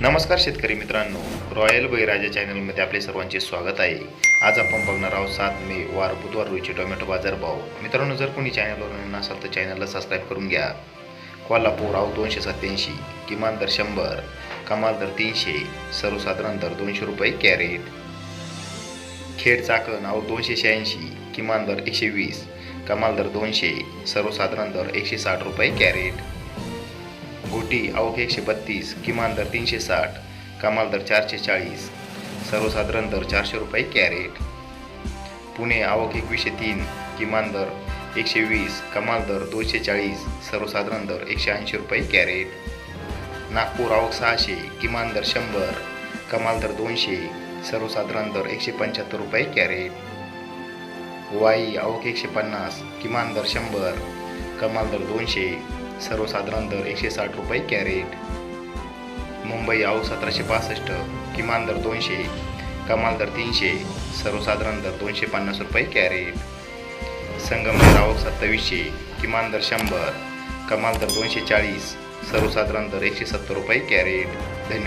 नमस्कार शेतकरी मित्रांनो. रॉयल बळीराजा चॅनलमध्ये आपले सर्वांचे स्वागत आहे. आज आपण बघणार आहोत सात मे वार बुधवार रोजचे टोमॅटो बाजारभाव मित्रांनो जर कोणी चॅनलवर नवीन असाल तर चॅनलला सबस्क्राईब करून घ्या. कोल्हापूर आव दोनशे सत्याऐंशी किमान दर शंभर कमाल दर तीनशे सर्वसाधारण दर दोनशे रुपये कॅरेट. खेड चाकण आव दोनशे शहाऐंशी किमान दर एकशे वीस कमाल दर दोनशे सर्वसाधारण दर एकशे साठ रुपये कॅरेट. गोटी अवघे एकशे बत्तीस किमान दर तीनशे साठ कमाल दर चारशे चाळीस सर्वसाधारण दर चारशे रुपये कॅरेट. पुणे आवक एकवीसशे तीन किमान दर एकशे वीस कमाल दर दोनशे चाळीस सर्वसाधारण दर एकशे ऐंशी रुपये कॅरेट. नागपूर आवक सहाशे किमान दर शंभर कमाल दर दोनशे सर्वसाधारण दर एकशे पंच्याहत्तर रुपये कॅरेट. वाई आवक एकशे पन्नास किमान दर शंभर कमाल दर दोनशे सर्वसाधारण दर एकशे साठ रुपये कॅरेट. मुंबई आऊ सतराशे पासष्ट किमान दर दोनशे कमाल दर तीनशे सर्वसाधारण दर दोनशे पन्नास रुपये कॅरेट. संगमनेर आवक सत्तावीसशे किमान दर शंभर कमाल दर दोनशे चाळीस सर्वसाधारण दर एकशे सत्तर रुपये कॅरेट. धन्यवाद.